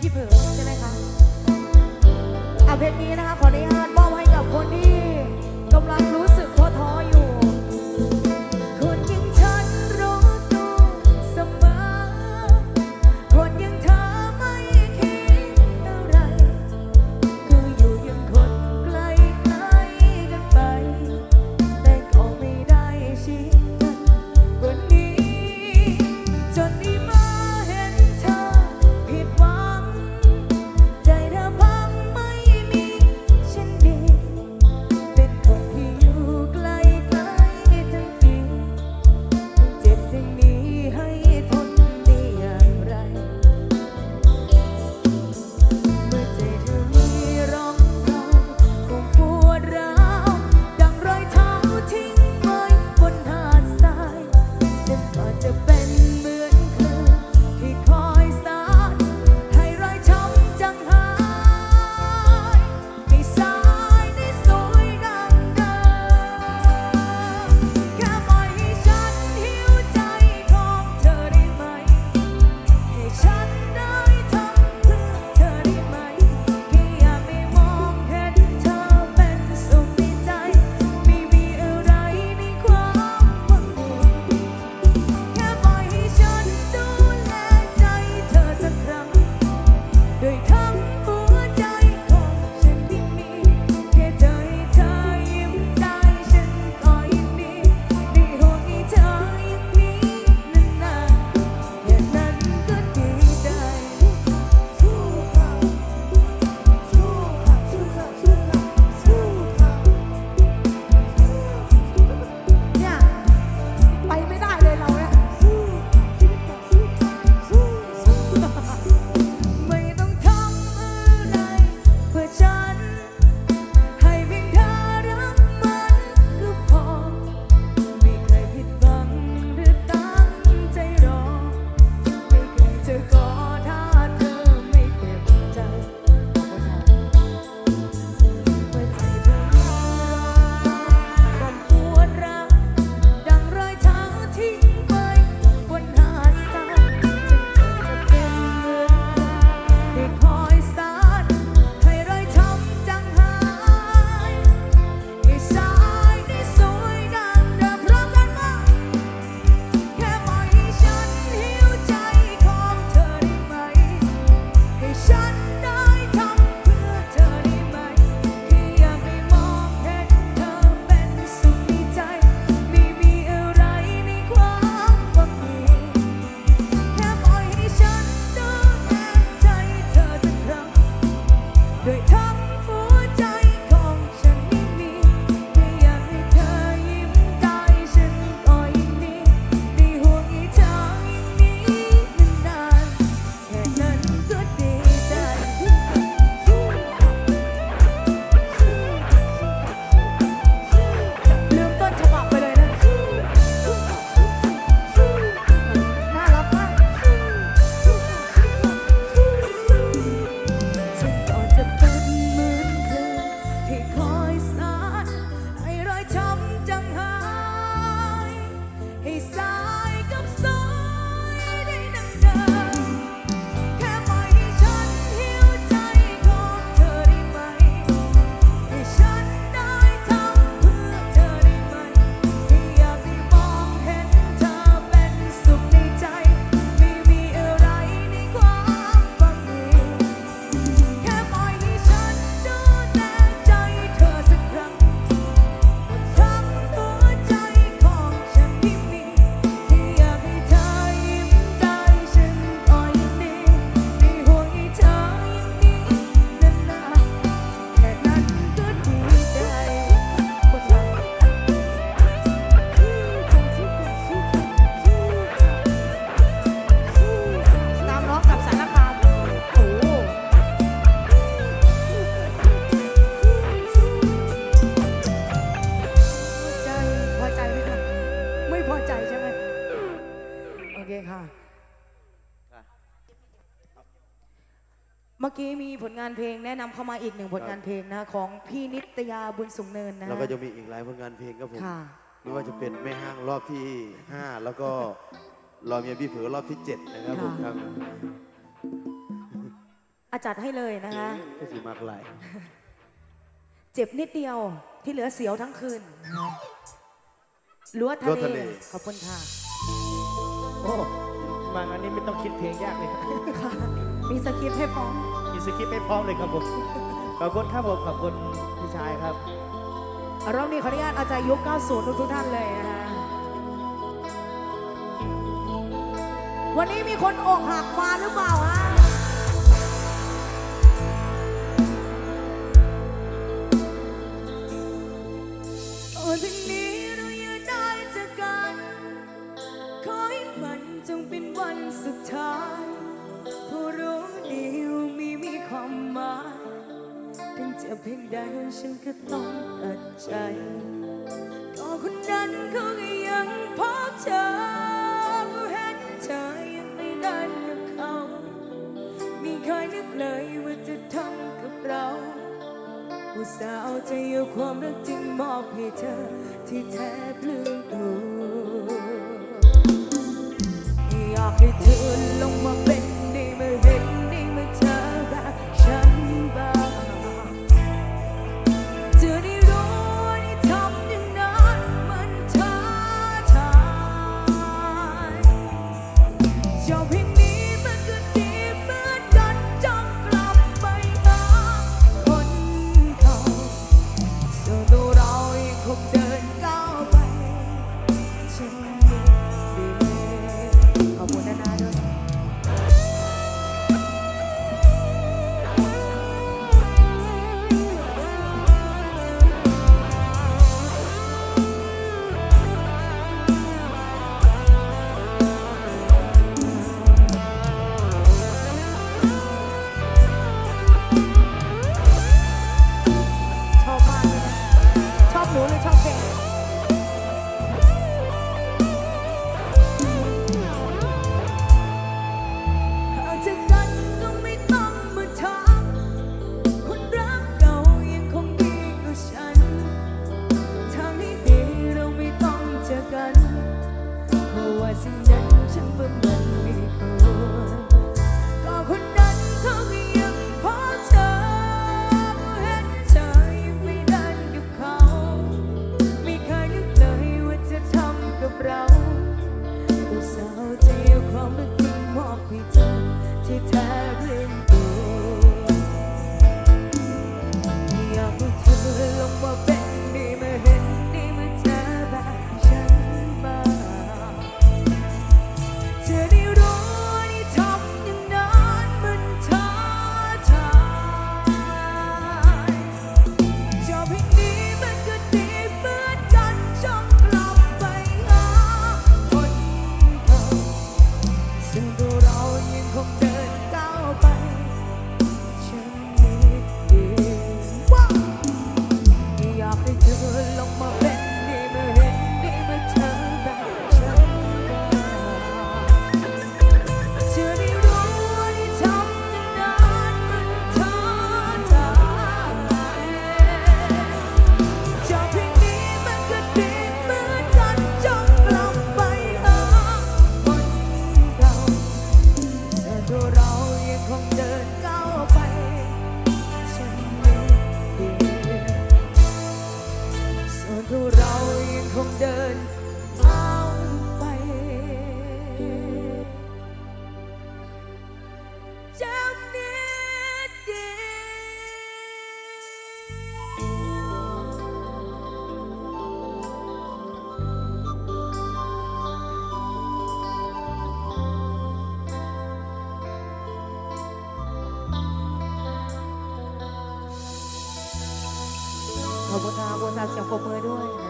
พี่เผือใช่ไหมคะเอาเพลงนี้นะคะขออนุญาตมอบให้กับคนที่กำลังรู้ เมื่อกี้มีผลงานเพลงแนะนำเข้ามาอีกหนึ่งผลงานเพลงนะของพี่นิตยาบุญสุงเนินนะแล้วก็จะมีอีกหลายผลงานเพลงครับผมไม่ว่าจะเป็นแม่ห้างรอบที่ 5 แล้วก็รอเมียพี่เผือรอบที่ 7 นะครับผมครับอาจัดให้เลยนะคะ ก็สีมากหลเจ็บนิดเดียวที่เหลือเสียวทั้งคืนนะคะรั้วทะเล ขอบคุณค่ะ โอ้มางานนี้ไม่ต้องคิดเพลงยากเลยครับ มีสคริปต์ให้พร้อม มีสคริปต์ให้พร้อมเลยครับผม ขอบคุณครับผม ขอบคุณพี่ชายครับรอบนี้ขออนุญาตอาจารยุค 90 ทุกทุกท่านเลยนะคะวันนี้มีคนอกหักมาหรือเปล่าฮะโอ้ถึงนี้เราอย่าได้จากกัน ขอให้มันจงเป็นวันสุดท้าย จะเพียงใดฉันก็ต้องตัดใจ ก็คนนั้นเขาก็ยังพบเธอก็เห็นเธอยังไม่ได้กับเขามีใครนึกเลยว่าจะทำกับเราอุตส่าห์เอาใจเอาความรักจึงมอบให้เธอที่แท้พลึมตัวอยากให้เธอ ขอบคุณค่ะบคุณสเสียงปรบมือด้วย